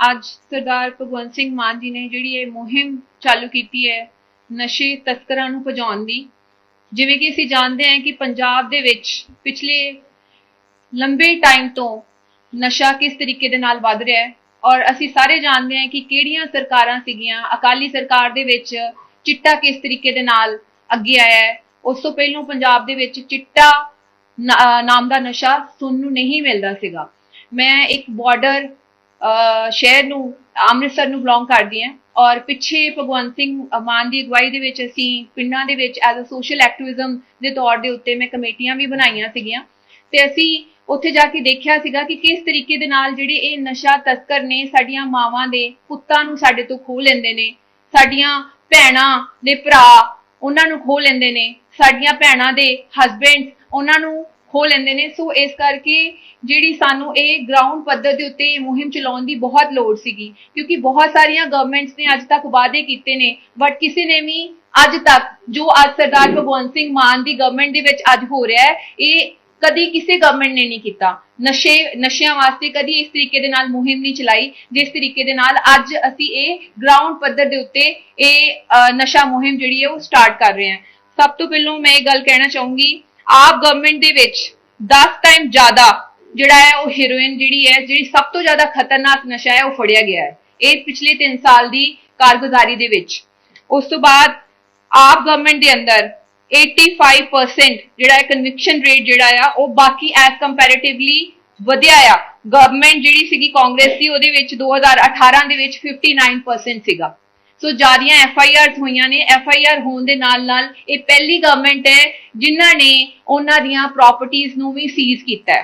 ਅੱਜ ਸਰਦਾਰ ਭਗਵੰਤ ਸਿੰਘ ਮਾਨ ਜੀ ਨੇ ਜਿਹੜੀ ਇਹ ਮੁਹਿੰਮ ਚਾਲੂ ਕੀਤੀ ਹੈ, ਨਸ਼ੇ ਤਸਕਰਾਂ ਨੂੰ ਭਜਾਉਣ ਦੀ, ਜਿਵੇਂ ਕਿ ਅਸੀਂ ਜਾਣਦੇ ਹਾਂ ਕਿ ਪੰਜਾਬ ਦੇ ਵਿੱਚ ਪਿਛਲੇ ਲੰਬੇ ਟਾਈਮ ਤੋਂ ਨਸ਼ਾ ਕਿਸ ਤਰੀਕੇ ਦੇ ਨਾਲ ਵੱਧ ਰਿਹਾ ਹੈ ਔਰ ਅਸੀਂ ਸਾਰੇ ਜਾਣਦੇ ਹਾਂ ਕਿ ਕਿਹੜੀਆਂ ਸਰਕਾਰਾਂ ਸੀਗੀਆਂ, ਅਕਾਲੀ ਸਰਕਾਰ ਦੇ ਵਿੱਚ ਚਿੱਟਾ ਕਿਸ ਤਰੀਕੇ ਦੇ ਨਾਲ ਅੱਗੇ ਆਇਆ ਹੈ, ਉਸ ਤੋਂ ਪਹਿਲਾਂ ਪੰਜਾਬ ਦੇ ਵਿੱਚ ਚਿੱਟਾ ਨਾਮ ਦਾ ਨਸ਼ਾ ਸੁਣਨ ਨੂੰ ਨਹੀਂ ਮਿਲਦਾ ਸੀਗਾ। ਮੈਂ ਇੱਕ ਬਾਰਡਰ ਸ਼ਹਿਰ ਨੂੰ, ਅੰਮ੍ਰਿਤਸਰ ਨੂੰ ਬਿਲੋਂਗ ਕਰਦੀ ਹਾਂ। ਔਰ ਪਿੱਛੇ ਭਗਵੰਤ ਸਿੰਘ ਮਾਨ ਦੀ ਅਗਵਾਈ ਦੇ ਵਿੱਚ ਅਸੀਂ ਪਿੰਡਾਂ ਦੇ ਵਿੱਚ ਐਜ਼ ਅ ਸੋਸ਼ਲ ਐਕਟਿਵਿਜ਼ਮ ਦੇ ਤੌਰ ਦੇ ਉੱਤੇ ਮੈਂ ਕਮੇਟੀਆਂ ਵੀ ਬਣਾਈਆਂ ਸੀਗੀਆਂ। ਤੇ ਅਸੀਂ ਉੱਥੇ ਜਾ ਕੇ ਦੇਖਿਆ ਸੀਗਾ ਕਿ ਕਿਸ ਤਰੀਕੇ ਦੇ ਨਾਲ ਜਿਹੜੇ ਇਹ ਨਸ਼ਾ ਤਸਕਰ ਨੇ ਸਾਡੀਆਂ ਮਾਵਾਂ ਦੇ ਪੁੱਤਾਂ ਨੂੰ ਸਾਡੇ ਤੋਂ ਖੋਹ ਲੈਂਦੇ ਨੇ, ਸਾਡੀਆਂ ਭੈਣਾਂ ਦੇ ਭਰਾ ਉਹਨਾਂ ਨੂੰ ਖੋਹ ਲੈਂਦੇ ਨੇ, ਸਾਡੀਆਂ ਭੈਣਾਂ ਦੇ ਹਸਬੈਂਡ ਉਹਨਾਂ ਨੂੰ ਹੋ ਲੈਂਦੇ ਨੇ। ਸੋ ਇਸ ਕਰਕੇ ਜਿਹੜੀ ਸਾਨੂੰ ਇਹ ਗਰਾਊਂਡ ਪੱਧਰ ਦੇ ਉੱਤੇ ਮੁਹਿੰਮ ਚਲਾਉਣ ਦੀ ਬਹੁਤ ਲੋੜ ਸੀਗੀ। ਕਿਉਂਕਿ ਬਹੁਤ ਸਾਰੀਆਂ ਗਵਰਨਮੈਂਟਸ ਨੇ ਅੱਜ ਤੱਕ ਵਾਅਦੇ ਕੀਤੇ ਨੇ। ਬਟ ਕਿਸੇ ਨੇ ਵੀ ਅੱਜ ਤੱਕ ਜੋ ਅੱਜ ਸਰਦਾਰ ਭਗਵੰਤ ਸਿੰਘ ਮਾਨ ਦੀ ਗਵਰਨਮੈਂਟ ਦੇ ਵਿੱਚ ਅੱਜ ਹੋ ਰਿਹਾ ਹੈ, ਇਹ ਕਦੀ ਕਿਸੇ ਗਵਰਨਮੈਂਟ ਨੇ ਨਹੀਂ ਕੀਤਾ। ਨਸ਼ੇ, ਨਸ਼ਿਆਂ ਵਾਸਤੇ ਕਦੀ ਇਸ ਤਰੀਕੇ ਦੇ ਨਾਲ ਮੁਹਿੰਮ ਨਹੀਂ ਚਲਾਈ, ਜਿਸ ਤਰੀਕੇ ਦੇ ਨਾਲ ਅੱਜ ਅਸੀਂ ਇਹ ਗਰਾਊਂਡ ਪੱਧਰ ਦੇ ਉੱਤੇ ਇਹ ਨਸ਼ਾ ਮੁਹਿੰਮ ਜਿਹੜੀ ਹੈ ਉਹ ਸਟਾਰਟ ਕਰ ਰਹੇ ਹਾਂ। ਸਭ ਤੋਂ ਪਹਿਲਾਂ ਮੈਂ ਇਹ ਗੱਲ ਕਹਿਣਾ ਚਾਹੂੰਗੀ ਆਪ ਗਵਰਨਮੈਂਟ ਦੇ ਵਿੱਚ 10 ਟਾਈਮ ਜ਼ਿਆਦਾ ਜਿਹੜਾ ਹੈ ਉਹ ਹੀਰੋਇਨ ਜਿਹੜੀ ਹੈ, ਜਿਹੜੀ ਸਭ ਤੋਂ ਜ਼ਿਆਦਾ ਖਤਰਨਾਕ ਨਸ਼ਾ ਹੈ, ਉਹ ਫੜਿਆ ਗਿਆ ਹੈ। ਇਹ ਪਿਛਲੇ 3 ਸਾਲ ਦੀ ਕਾਰਗੁਜ਼ਾਰੀ ਦੇ ਵਿੱਚ। ਉਸ ਤੋਂ ਬਾਅਦ ਆਪ ਗਵਰਨਮੈਂਟ ਦੇ ਅੰਦਰ 85% ਜਿਹੜਾ ਹੈ ਕਨਵਿਕਸ਼ਨ ਰੇਟ ਜਿਹੜਾ ਆ, ਉਹ ਬਾਕੀ ਐਸ ਕੰਪੈਰੀਟਿਵਲੀ ਵਧਿਆ ਆ। ਗਵਰਨਮੈਂਟ ਜਿਹੜੀ ਸੀਗੀ ਕਾਂਗਰਸ ਦੀ, ਉਹਦੇ ਵਿੱਚ 2018 ਦੇ ਵਿੱਚ 59% ਸੀਗਾ। ਸੋ ਜਾਰੀਆਂ ਐਫ ਆਈ ਆਰ ਹੋਈਆਂ ਨੇ। ਐਫ ਆਈ ਆਰ ਹੋਣ ਦੇ ਨਾਲ ਨਾਲ ਇਹ ਪਹਿਲੀ ਗਵਰਨਮੈਂਟ ਹੈ ਜਿਨ੍ਹਾਂ ਨੇ ਉਹਨਾਂ ਦੀਆਂ ਪ੍ਰਾਪਰਟੀਆਂ ਨੂੰ ਵੀ ਸੀਜ਼ ਕੀਤਾ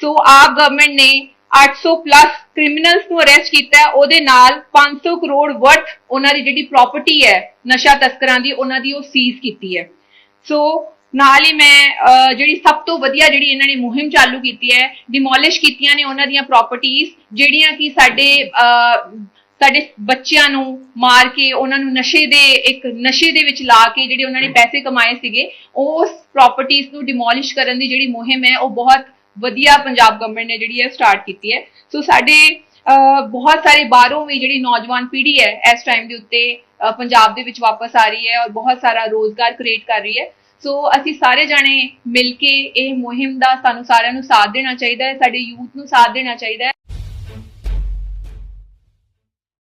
ਸੋ ਆਪ ਗਵਰਨਮੈਂਟ ਨੇ 800 ਪਲੱਸ ਕ੍ਰਿਮੀਨਲਸ ਨੂੰ ਅਰੈਸਟ ਕੀਤਾ ਉਹਦੇ ਨਾਲ 500 ਕਰੋੜ ਵਰਥ ਉਹਨਾਂ ਦੀ ਜਿਹੜੀ ਪ੍ਰਾਪਰਟੀ ਹੈ ਨਸ਼ਾ ਤਸਕਰਾਂ ਦੀ ਉਹਨਾਂ ਦੀ ਉਹ ਸੀਜ਼ ਕੀਤੀ ਹੈ। ਸੋ ਨਾਲ ਹੀ ਮੈਂ ਜਿਹੜੀ ਸਭ ਤੋਂ ਵਧੀਆ ਜਿਹੜੀ ਇਹਨਾਂ ਨੇ ਮੁਹਿੰਮ ਚਾਲੂ ਕੀਤੀ ਹੈ ਡਿਮੋਲਿਸ਼ ਕੀਤੀਆਂ ਨੇ ਉਹਨਾਂ ਦੀਆਂ ਪ੍ਰਾਪਰਟੀਆਂ ਜਿਹੜੀਆਂ ਕਿ ਸਾਡੇ ਅਹ, ਸਾਡੇ ਬੱਚਿਆਂ ਨੂੰ ਮਾਰ ਕੇ, ਉਹਨਾਂ ਨੂੰ ਨਸ਼ੇ ਦੇ ਇੱਕ ਨਸ਼ੇ ਦੇ ਵਿੱਚ ਲਾ ਕੇ ਜਿਹੜੇ ਉਹਨਾਂ ਨੇ ਪੈਸੇ ਕਮਾਏ ਸੀਗੇ, ਉਸ ਪ੍ਰਾਪਰਟੀਆਂ ਨੂੰ ਡਿਮੋਲਿਸ਼ ਕਰਨ ਦੀ ਜਿਹੜੀ ਮੁਹਿੰਮ ਹੈ, ਉਹ ਬਹੁਤ ਵਧੀਆ ਪੰਜਾਬ ਗਵਰਨਮੈਂਟ ਨੇ ਜਿਹੜੀ ਹੈ ਸਟਾਰਟ ਕੀਤੀ ਹੈ। ਸੋ ਸਾਡੇ ਬਹੁਤ ਸਾਰੇ ਬਾਹਰੋਂ ਵੀ ਜਿਹੜੀ ਨੌਜਵਾਨ ਪੀੜ੍ਹੀ ਹੈ, ਇਸ ਟਾਈਮ ਦੇ ਉੱਤੇ ਪੰਜਾਬ ਦੇ ਵਿੱਚ ਵਾਪਸ ਆ ਰਹੀ ਹੈ ਔਰ ਬਹੁਤ ਸਾਰਾ ਰੋਜ਼ਗਾਰ ਕ੍ਰੀਏਟ ਕਰ ਰਹੀ ਹੈ। ਸੋ ਅਸੀਂ ਸਾਰੇ ਜਾਣੇ ਮਿਲ ਕੇ ਇਹ ਮੁਹਿੰਮ ਦਾ ਸਾਨੂੰ ਸਾਰਿਆਂ ਨੂੰ ਸਾਥ ਦੇਣਾ ਚਾਹੀਦਾ ਹੈ, ਸਾਡੇ ਯੂਥ ਨੂੰ ਸਾਥ ਦੇਣਾ ਚਾਹੀਦਾ ਹੈ।